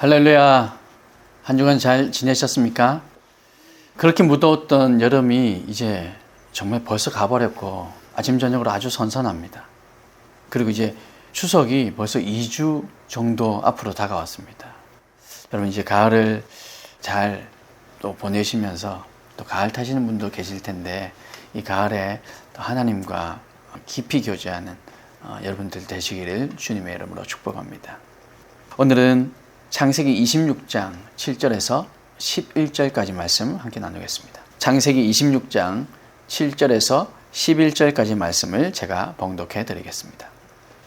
할렐루야. 한 주간 잘 지내셨습니까? 그렇게 무더웠던 여름이 이제 정말 벌써 가버렸고 아침 저녁으로 아주 선선합니다. 그리고 이제 추석이 벌써 2주 정도 앞으로 다가왔습니다. 여러분 이제 가을을 잘 또 보내시면서 또 가을 타시는 분도 계실 텐데 이 가을에 또 하나님과 깊이 교제하는 어, 여러분들 되시기를 주님의 이름으로 축복합니다. 오늘은 창세기 26장 7절에서 11절까지 말씀 함께 나누겠습니다. 창세기 26장 7절에서 11절까지 말씀을 제가 봉독해 드리겠습니다.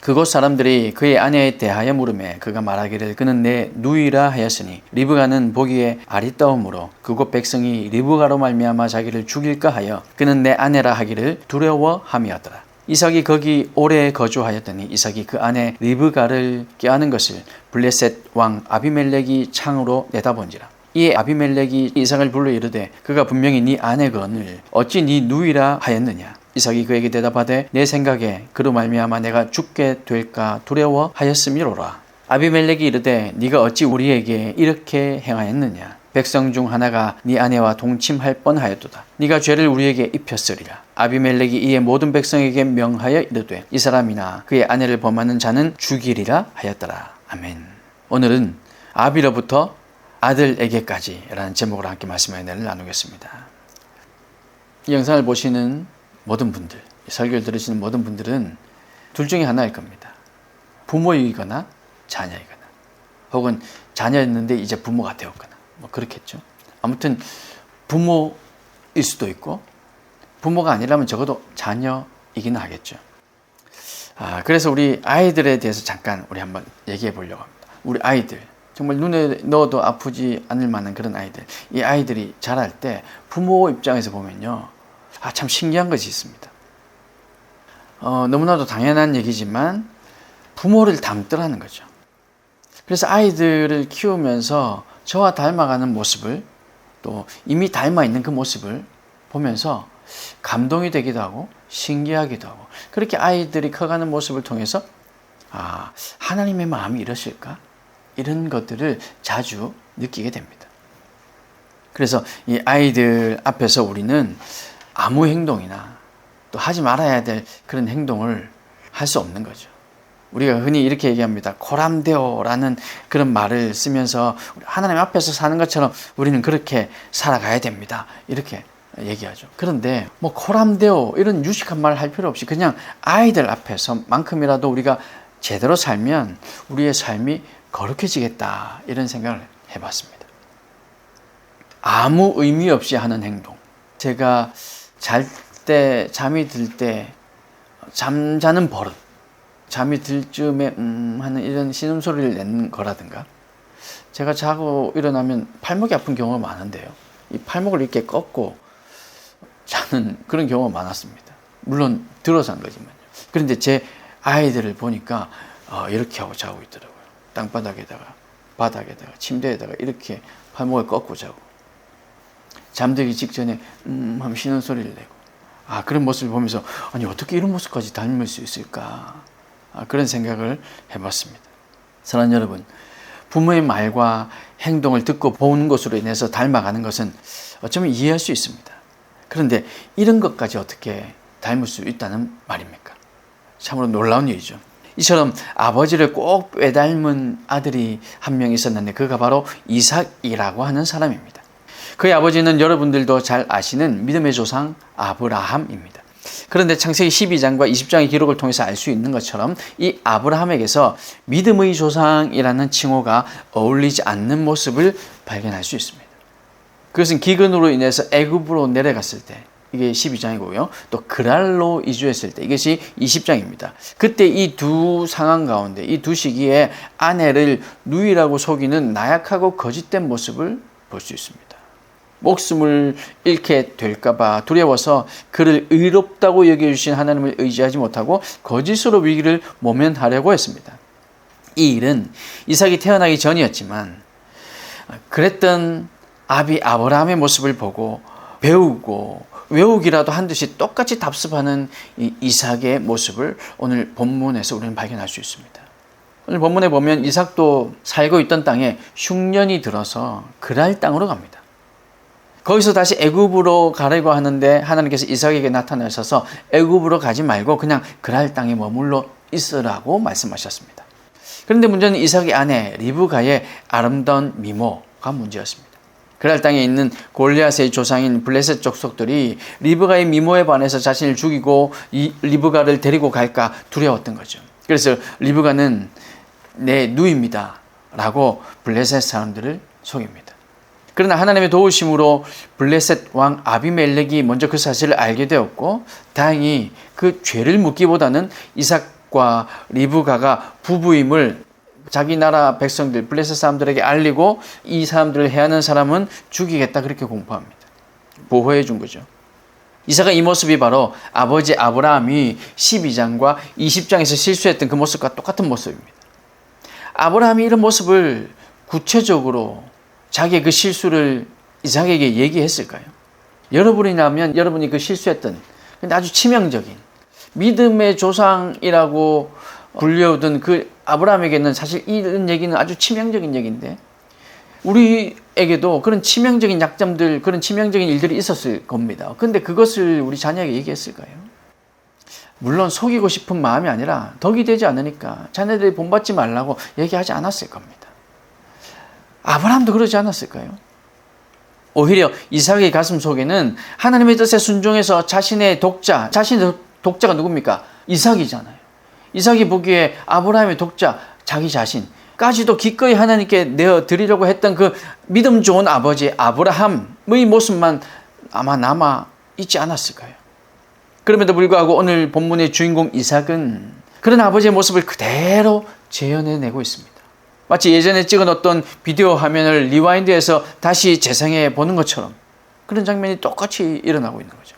그곳 사람들이 그의 아내에 대하여 물음에 그가 말하기를 그는 내 누이라 하였으니 리브가는 보기에 아리따움으로 그곳 백성이 리브가로 말미암아 자기를 죽일까 하여 그는 내 아내라 하기를 두려워함이었더라. 이삭이 거기 오래 거주하였더니 이삭이 그 아내 리브가를 꾀하는 것을 블레셋 왕 아비멜렉이 창으로 내다본지라. 이에 아비멜렉이 이삭을 불러 이르되 그가 분명히 네 아내건을 어찌 네 누이라 하였느냐? 이삭이 그에게 대답하되 내 생각에 그로 말미암아 내가 죽게 될까 두려워하였음이로라. 아비멜렉이 이르되 네가 어찌 우리에게 이렇게 행하였느냐 백성 중 하나가 네 아내와 동침할 뻔하였도다. 네가 죄를 우리에게 입혔으리라. 아비멜렉이 이에 모든 백성에게 명하여 이르되 이 사람이나 그의 아내를 범하는 자는 죽이리라 하였더라. 아멘. 오늘은 아비로부터 아들에게까지라는 제목으로 함께 말씀의 은혜를 나누겠습니다. 이 영상을 보시는 모든 분들, 설교를 들으시는 모든 분들은 둘 중에 하나일 겁니다. 부모이거나 자녀이거나 혹은 자녀였는데 이제 부모가 되었거나. 뭐 그렇겠죠. 아무튼 부모일 수도 있고 부모가 아니라면 적어도 자녀이기는 하겠죠. 아, 그래서 우리 아이들에 대해서 잠깐 우리 한번 얘기해 보려고 합니다. 우리 아이들 정말 눈에 넣어도 아프지 않을 만한 그런 아이들. 이 아이들이 자랄 때 부모 입장에서 보면요. 아, 참 신기한 것이 있습니다. 어, 너무나도 당연한 얘기지만 부모를 닮더라는 거죠. 그래서 아이들을 키우면서 저와 닮아가는 모습을 또 이미 닮아 있는 그 모습을 보면서 감동이 되기도 하고 신기하기도 하고 그렇게 아이들이 커가는 모습을 통해서 아, 하나님의 마음이 이러실까? 이런 것들을 자주 느끼게 됩니다. 그래서 이 아이들 앞에서 우리는 아무 행동이나 또 하지 말아야 될 그런 행동을 할 수 없는 거죠. 우리가 흔히 이렇게 얘기합니다. 코람데오라는 그런 말을 쓰면서 하나님 앞에서 사는 것처럼 우리는 그렇게 살아가야 됩니다. 이렇게 얘기하죠. 그런데 뭐 코람데오 이런 유식한 말할 필요 없이 그냥 아이들 앞에서만큼이라도 우리가 제대로 살면 우리의 삶이 거룩해지겠다 이런 생각을 해봤습니다. 아무 의미 없이 하는 행동. 제가 잘 때, 잠이 들 때, 잠자는 버릇. 잠이 들 즈음에, 음, 하는 이런 신음소리를 내는 거라든가. 제가 자고 일어나면 팔목이 아픈 경우가 많은데요. 이 팔목을 이렇게 꺾고 자는 그런 경우가 많았습니다. 물론 들어서 한 거지만요. 그런데 제 아이들을 보니까 어, 이렇게 하고 자고 있더라고요. 땅바닥에다가 바닥에다가 침대에다가 이렇게 팔목을 꺾고 자고 잠들기 직전에 음 하면 쉬는 소리를 내고 아 그런 모습을 보면서 아니 어떻게 이런 모습까지 닮을 수 있을까 아, 그런 생각을 해봤습니다. 사랑하는 여러분 부모의 말과 행동을 듣고 보는 것으로 인해서 닮아가는 것은 어쩌면 이해할 수 있습니다. 그런데 이런 것까지 어떻게 닮을 수 있다는 말입니까? 참으로 놀라운 일이죠. 이처럼 아버지를 꼭 빼닮은 아들이 한 명 있었는데 그가 바로 이삭이라고 하는 사람입니다. 그의 아버지는 여러분들도 잘 아시는 믿음의 조상 아브라함입니다. 그런데 창세기 12장과 20장의 기록을 통해서 알 수 있는 것처럼 이 아브라함에게서 믿음의 조상이라는 칭호가 어울리지 않는 모습을 발견할 수 있습니다. 그것은 기근으로 인해서 애굽으로 내려갔을 때 이게 12장이고요. 또 그랄로 이주했을 때 이것이 20장입니다. 그때 이 두 상황 가운데 이 두 시기에 아내를 누이라고 속이는 나약하고 거짓된 모습을 볼 수 있습니다. 목숨을 잃게 될까봐 두려워서 그를 의롭다고 여겨주신 하나님을 의지하지 못하고 거짓으로 위기를 모면하려고 했습니다. 이 일은 이삭이 태어나기 전이었지만 그랬던 아비 아브라함의 모습을 보고 배우고 외우기라도 한 듯이 똑같이 답습하는 이 이삭의 모습을 오늘 본문에서 우리는 발견할 수 있습니다. 오늘 본문에 보면 이삭도 살고 있던 땅에 흉년이 들어서 그랄 땅으로 갑니다. 거기서 다시 애굽으로 가려고 하는데 하나님께서 이삭에게 나타나셔서 애굽으로 가지 말고 그냥 그랄 땅에 머물러 있으라고 말씀하셨습니다. 그런데 문제는 이삭의 아내 리브가의 아름다운 미모가 문제였습니다. 그랄 땅에 있는 골리앗의 조상인 블레셋 족속들이 리브가의 미모에 반해서 자신을 죽이고 이 리브가를 데리고 갈까 두려웠던 거죠. 그래서 리브가는 내 누입니다. 라고 블레셋 사람들을 속입니다. 그러나 하나님의 도우심으로 블레셋 왕 아비멜렉이 먼저 그 사실을 알게 되었고 다행히 그 죄를 묻기보다는 이삭과 리브가가 부부임을 자기 나라 백성들 블레셋 사람들에게 알리고 이 사람들을 해하는 사람은 죽이겠다 그렇게 공포합니다. 보호해 준 거죠. 이사가 이 모습이 바로 아버지 아브라함이 12장과 20장에서 실수했던 그 모습과 똑같은 모습입니다. 아브라함이 이런 모습을 구체적으로 자기의 그 실수를 이삭에게 얘기했을까요? 여러분이라면 여러분이 그 실수했던 근데 아주 치명적인 믿음의 조상이라고 불려오던 그 아브라함에게는 사실 이런 얘기는 아주 치명적인 얘기인데 우리에게도 그런 치명적인 약점들, 그런 치명적인 일들이 있었을 겁니다. 근데 그것을 우리 자녀에게 얘기했을까요? 물론 속이고 싶은 마음이 아니라 덕이 되지 않으니까 자녀들이 본받지 말라고 얘기하지 않았을 겁니다. 아브라함도 그러지 않았을까요? 오히려 이삭의 가슴 속에는 하나님의 뜻에 순종해서 자신의 독자, 자신의 독자가 누굽니까? 이삭이잖아요. 이삭이 보기에 아브라함의 독자, 자기 자신까지도 기꺼이 하나님께 내어 드리려고 했던 그 믿음 좋은 아버지 아브라함의 모습만 아마 남아 있지 않았을까요? 그럼에도 불구하고 오늘 본문의 주인공 이삭은 그런 아버지의 모습을 그대로 재현해내고 있습니다. 마치 예전에 찍어놓던 비디오 화면을 리와인드해서 다시 재생해 보는 것처럼 그런 장면이 똑같이 일어나고 있는 거죠.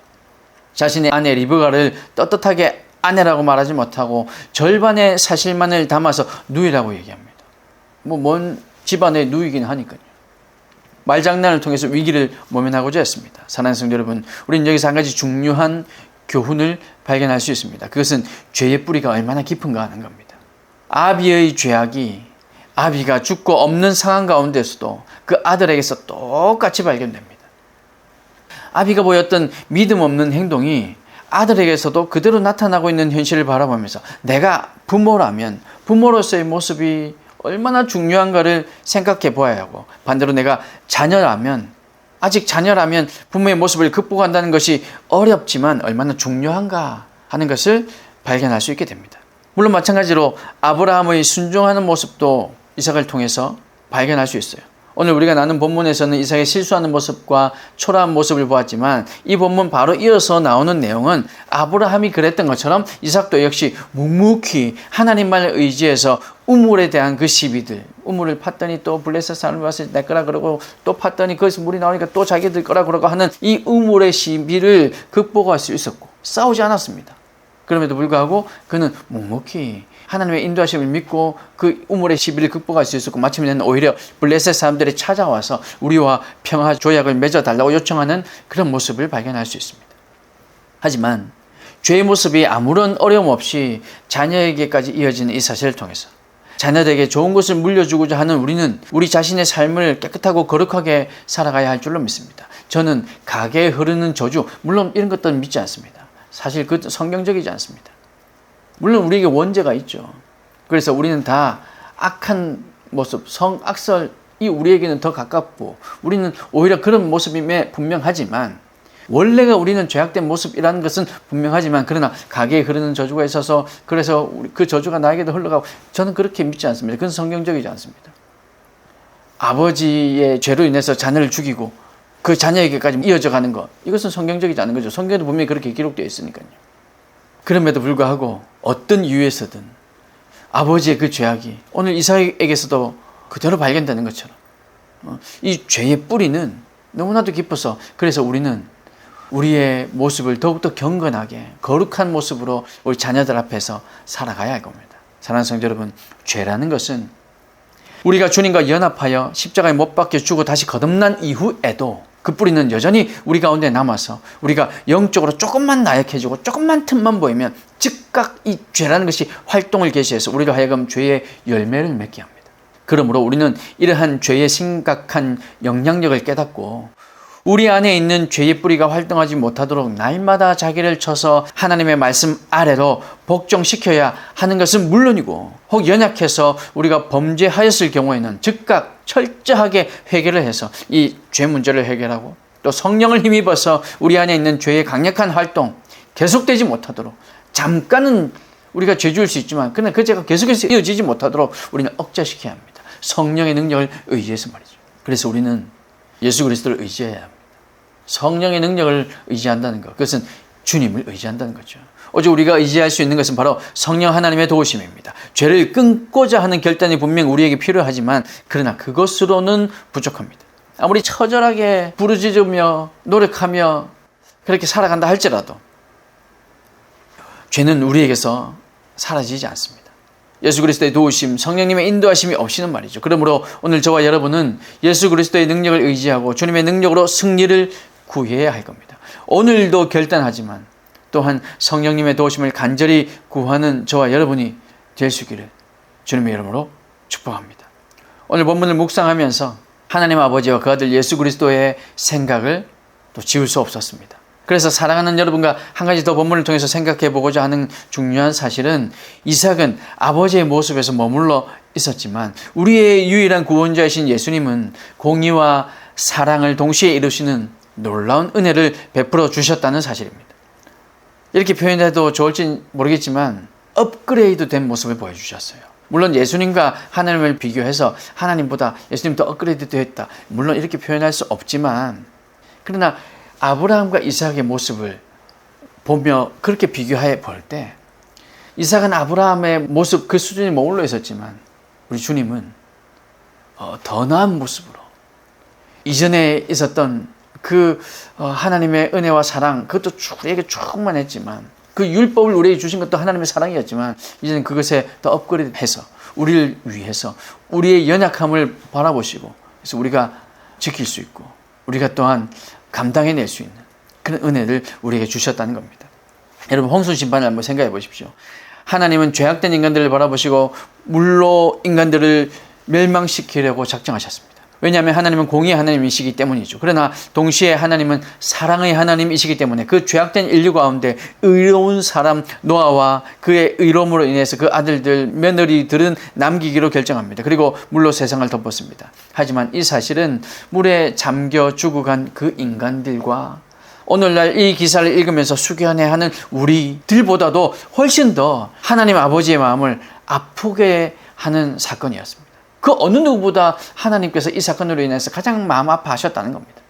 자신의 아내 리브가를 떳떳하게 아내라고 말하지 못하고 절반의 사실만을 담아서 누이라고 얘기합니다. 뭐 먼 집안의 누이긴 하니까요. 말장난을 통해서 위기를 모면하고자 했습니다. 사랑하는 성도 여러분, 우리는 여기서 한 가지 중요한 교훈을 발견할 수 있습니다. 그것은 죄의 뿌리가 얼마나 깊은가 하는 겁니다. 아비의 죄악이 아비가 죽고 없는 상황 가운데서도 그 아들에게서 똑같이 발견됩니다. 아비가 보였던 믿음 없는 행동이 아들에게서도 그대로 나타나고 있는 현실을 바라보면서 내가 부모라면 부모로서의 모습이 얼마나 중요한가를 생각해 보아야 하고 반대로 내가 자녀라면 아직 자녀라면 부모의 모습을 극복한다는 것이 어렵지만 얼마나 중요한가 하는 것을 발견할 수 있게 됩니다. 물론 마찬가지로 아브라함의 순종하는 모습도 이삭을 통해서 발견할 수 있어요. 오늘 우리가 나눈 본문에서는 이삭의 실수하는 모습과 초라한 모습을 보았지만 이 본문 바로 이어서 나오는 내용은 아브라함이 그랬던 것처럼 이삭도 역시 묵묵히 하나님만을 의지해서 우물에 대한 그 시비들 우물을 팠더니 또 블레셋 사람이 와서 내 거라 그러고 또 팠더니 거기서 물이 나오니까 또 자기들 거라 그러고 하는 이 우물의 시비를 극복할 수 있었고 싸우지 않았습니다. 그럼에도 불구하고 그는 묵묵히 하나님의 인도하심을 믿고 그 우물의 시비를 극복할 수 있었고 마침내는 오히려 블레셋 사람들이 찾아와서 우리와 평화 조약을 맺어달라고 요청하는 그런 모습을 발견할 수 있습니다. 하지만 죄의 모습이 아무런 어려움 없이 자녀에게까지 이어지는 이 사실을 통해서 자녀들에게 좋은 것을 물려주고자 하는 우리는 우리 자신의 삶을 깨끗하고 거룩하게 살아가야 할 줄로 믿습니다. 저는 가게에 흐르는 저주, 물론 이런 것들은 믿지 않습니다. 사실 그 성경적이지 않습니다. 물론 우리에게 원죄가 있죠. 그래서 우리는 다 악한 모습, 성악설이 우리에게는 더 가깝고 우리는 오히려 그런 모습이 분명하지만 원래가 우리는 죄악된 모습이라는 것은 분명하지만 그러나 가게에 흐르는 저주가 있어서 그래서 그 저주가 나에게도 흘러가고 저는 그렇게 믿지 않습니다. 그건 성경적이지 않습니다. 아버지의 죄로 인해서 자녀를 죽이고 그 자녀에게까지 이어져 가는 것 이것은 성경적이지 않은 거죠. 성경에도 분명히 그렇게 기록되어 있으니까요. 그럼에도 불구하고 어떤 이유에서든 아버지의 그 죄악이 오늘 이삭에게서도 그대로 발견되는 것처럼 어, 이 죄의 뿌리는 너무나도 깊어서 그래서 우리는 우리의 모습을 더욱더 경건하게 거룩한 모습으로 우리 자녀들 앞에서 살아가야 할 겁니다. 사랑하는 성도 여러분, 죄라는 것은 우리가 주님과 연합하여 십자가에 못 박혀 죽어 다시 거듭난 이후에도 그 뿌리는 여전히 우리 가운데 남아서 우리가 영적으로 조금만 나약해지고 조금만 틈만 보이면 즉각 이 죄라는 것이 활동을 개시해서 우리를 하여금 죄의 열매를 맺게 합니다. 그러므로 우리는 이러한 죄의 심각한 영향력을 깨닫고 우리 안에 있는 죄의 뿌리가 활동하지 못하도록 날마다 자기를 쳐서 하나님의 말씀 아래로 복종시켜야 하는 것은 물론이고 혹 연약해서 우리가 범죄하였을 경우에는 즉각 철저하게 회개를 해서 이 죄 문제를 해결하고 또 성령을 힘입어서 우리 안에 있는 죄의 강력한 활동 계속되지 못하도록 잠깐은 우리가 죄 지을 수 있지만 그러나 그 죄가 계속해서 이어지지 못하도록 우리는 억제시켜야 합니다. 성령의 능력을 의지해서 말이죠. 그래서 우리는 예수 그리스도를 의지해야 합니다. 성령의 능력을 의지한다는 것. 그것은 주님을 의지한다는 거죠. 오직 우리가 의지할 수 있는 것은 바로 성령 하나님의 도우심입니다. 죄를 끊고자 하는 결단이 분명 우리에게 필요하지만 그러나 그것으로는 부족합니다. 아무리 처절하게 부르짖으며 노력하며 그렇게 살아간다 할지라도 죄는 우리에게서 사라지지 않습니다. 예수 그리스도의 도우심, 성령님의 인도하심이 없이는 말이죠. 그러므로 오늘 저와 여러분은 예수 그리스도의 능력을 의지하고 주님의 능력으로 승리를 구해야 할 겁니다. 오늘도 결단하지만 또한 성령님의 도우심을 간절히 구하는 저와 여러분이 될 수 있기를 주님의 이름으로 축복합니다. 오늘 본문을 묵상하면서 하나님 아버지와 그 아들 예수 그리스도의 생각을 또 지울 수 없었습니다. 그래서 사랑하는 여러분과 한 가지 더 본문을 통해서 생각해 보고자 하는 중요한 사실은 이삭은 아버지의 모습에서 머물러 있었지만 우리의 유일한 구원자이신 예수님은 공의와 사랑을 동시에 이루시는 놀라운 은혜를 베풀어 주셨다는 사실입니다. 이렇게 표현해도 좋을지 모르겠지만 업그레이드 된 모습을 보여주셨어요. 물론 예수님과 하나님을 비교해서 하나님보다 예수님 더 업그레이드 되었다. 물론 이렇게 표현할 수 없지만 그러나 아브라함과 이삭의 모습을 보며 그렇게 비교해 볼 때 이삭은 아브라함의 모습 그 수준에 머물러 있었지만 우리 주님은 어, 더 나은 모습으로 이전에 있었던 그 어, 하나님의 은혜와 사랑 그것도 우리에게 충만했지만 그 율법을 우리에게 주신 것도 하나님의 사랑이었지만 이제는 그것에 더 업그레이드해서 우리를 위해서 우리의 연약함을 바라보시고 그래서 우리가 지킬 수 있고 우리가 또한 감당해낼 수 있는 그런 은혜를 우리에게 주셨다는 겁니다. 여러분 홍수 심판을 한번 생각해 보십시오. 하나님은 죄악된 인간들을 바라보시고 물로 인간들을 멸망시키려고 작정하셨습니다. 왜냐하면 하나님은 공의의 하나님이시기 때문이죠. 그러나 동시에 하나님은 사랑의 하나님이시기 때문에 그 죄악된 인류 가운데 의로운 사람 노아와 그의 의로움으로 인해서 그 아들들 며느리들은 남기기로 결정합니다. 그리고 물로 세상을 덮었습니다. 하지만 이 사실은 물에 잠겨 죽어간 그 인간들과 오늘날 이 기사를 읽으면서 수견해하는 우리들보다도 훨씬 더 하나님 아버지의 마음을 아프게 하는 사건이었습니다. 그 어느 누구보다 하나님께서 이 사건으로 인해서 가장 마음 아파하셨다는 겁니다.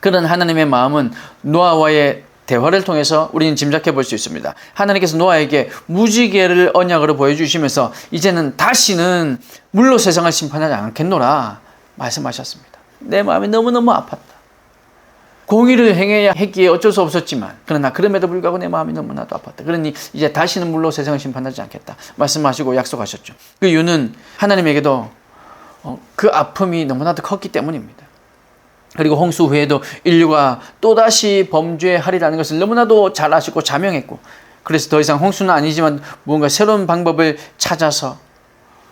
그런 하나님의 마음은 노아와의 대화를 통해서 우리는 짐작해 볼 수 있습니다. 하나님께서 노아에게 무지개를 언약으로 보여주시면서 이제는 다시는 물로 세상을 심판하지 않겠노라 말씀하셨습니다. 내 마음이 너무너무 아팠다. 공의를 행해야 했기에 어쩔 수 없었지만 그러나 그럼에도 불구하고 내 마음이 너무나도 아팠다. 그러니 이제 다시는 물로 세상을 심판하지 않겠다. 말씀하시고 약속하셨죠. 그 이유는 하나님에게도 어, 그 아픔이 너무나도 컸기 때문입니다. 그리고 홍수 후에도 인류가 또다시 범죄하리라는 것을 너무나도 잘 아시고 자명했고 그래서 더 이상 홍수는 아니지만 무언가 새로운 방법을 찾아서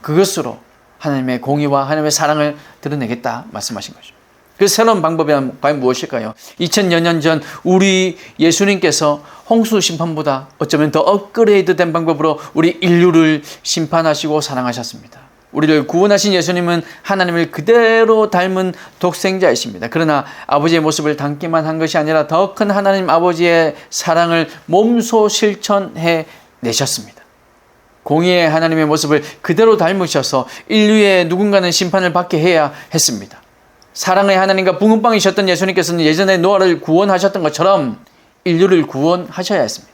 그것으로 하나님의 공의와 하나님의 사랑을 드러내겠다 말씀하신 거죠. 그 새로운 방법이 과연 무엇일까요? 2000여 년전 우리 예수님께서 홍수 심판보다 어쩌면 더 업그레이드 된 방법으로 우리 인류를 심판하시고 사랑하셨습니다. 우리를 구원하신 예수님은 하나님을 그대로 닮은 독생자이십니다. 그러나 아버지의 모습을 담기만 한 것이 아니라 더 큰 하나님 아버지의 사랑을 몸소 실천해 내셨습니다. 공의의 하나님의 모습을 그대로 닮으셔서 인류의 누군가는 심판을 받게 해야 했습니다. 사랑의 하나님과 붕어빵이셨던 예수님께서는 예전에 노아를 구원하셨던 것처럼 인류를 구원하셔야 했습니다.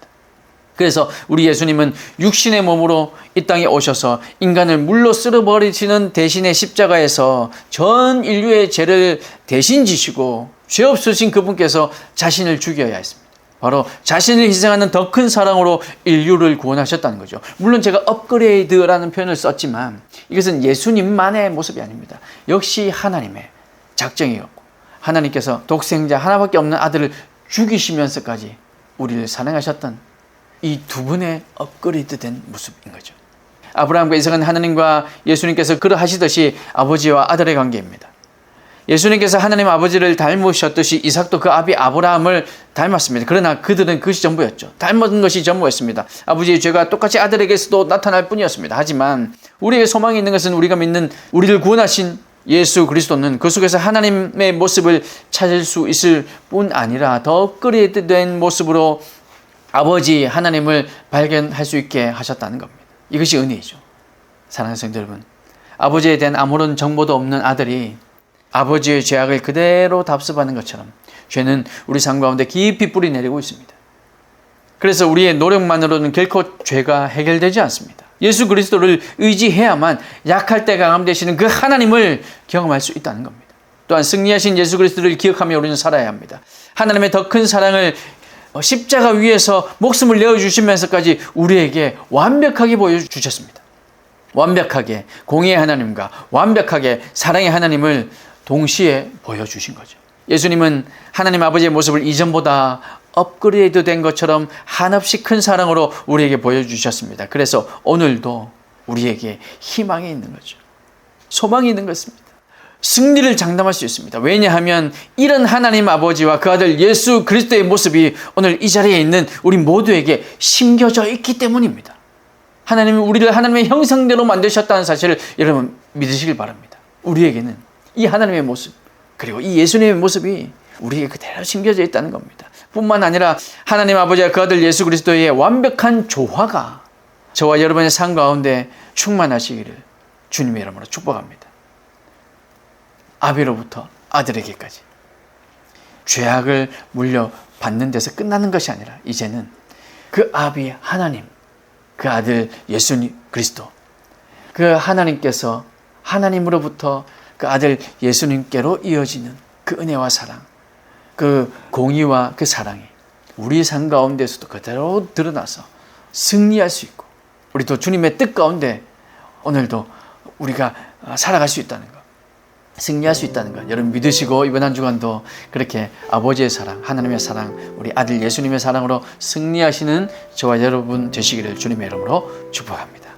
그래서 우리 예수님은 육신의 몸으로 이 땅에 오셔서 인간을 물로 쓸어버리시는 대신의 십자가에서 전 인류의 죄를 대신 지시고 죄 없으신 그분께서 자신을 죽여야 했습니다. 바로 자신을 희생하는 더 큰 사랑으로 인류를 구원하셨다는 거죠. 물론 제가 업그레이드라는 표현을 썼지만 이것은 예수님만의 모습이 아닙니다. 역시 하나님의 작정이었고 하나님께서 독생자 하나밖에 없는 아들을 죽이시면서까지 우리를 사랑하셨던 이 두 분의 업그레이드된 모습인 거죠. 아브라함과 이삭은 하나님과 예수님께서 그러하시듯이 아버지와 아들의 관계입니다. 예수님께서 하나님 아버지를 닮으셨듯이 이삭도 그 아비 아브라함을 닮았습니다. 그러나 그들은 그것이 전부였죠. 닮은 것이 전부였습니다. 아버지의 죄가 똑같이 아들에게서도 나타날 뿐이었습니다. 하지만 우리의 소망이 있는 것은 우리가 믿는 우리를 구원하신 예수 그리스도는 그 속에서 하나님의 모습을 찾을 수 있을 뿐 아니라 더 업그레이드된 모습으로 아버지 하나님을 발견할 수 있게 하셨다는 겁니다. 이것이 은혜이죠. 사랑하는 성도 여러분, 아버지에 대한 아무런 정보도 없는 아들이 아버지의 죄악을 그대로 답습하는 것처럼 죄는 우리 삶 가운데 깊이 뿌리 내리고 있습니다. 그래서 우리의 노력만으로는 결코 죄가 해결되지 않습니다. 예수 그리스도를 의지해야만 약할 때 강함 되시는 그 하나님을 경험할 수 있다는 겁니다. 또한 승리하신 예수 그리스도를 기억하며 우리는 살아야 합니다. 하나님의 더 큰 사랑을 십자가 위에서 목숨을 내어주시면서까지 우리에게 완벽하게 보여주셨습니다. 완벽하게 공의의 하나님과 완벽하게 사랑의 하나님을 동시에 보여주신 거죠. 예수님은 하나님 아버지의 모습을 이전보다 업그레이드 된 것처럼 한없이 큰 사랑으로 우리에게 보여주셨습니다. 그래서 오늘도 우리에게 희망이 있는 거죠. 소망이 있는 것입니다. 승리를 장담할 수 있습니다. 왜냐하면 이런 하나님 아버지와 그 아들 예수 그리스도의 모습이 오늘 이 자리에 있는 우리 모두에게 심겨져 있기 때문입니다. 하나님이 우리를 하나님의 형상대로 만드셨다는 사실을 여러분 믿으시길 바랍니다. 우리에게는 이 하나님의 모습 그리고 이 예수님의 모습이 우리에게 그대로 심겨져 있다는 겁니다. 뿐만 아니라 하나님 아버지와 그 아들 예수 그리스도의 완벽한 조화가 저와 여러분의 삶 가운데 충만하시기를 주님의 이름으로 축복합니다. 아비로부터 아들에게까지 죄악을 물려받는 데서 끝나는 것이 아니라 이제는 그 아비 하나님, 그 아들 예수 그리스도, 그 하나님께서 하나님으로부터 그 아들 예수님께로 이어지는 그 은혜와 사랑, 그 공의와 그 사랑이 우리 삶 가운데서도 그대로 드러나서 승리할 수 있고 우리도 주님의 뜻 가운데 오늘도 우리가 살아갈 수 있다는 것. 승리할 수 있다는 것 여러분 믿으시고 이번 한 주간도 그렇게 아버지의 사랑 하나님의 사랑 우리 아들 예수님의 사랑으로 승리하시는 저와 여러분 되시기를 주님의 이름으로 축복합니다.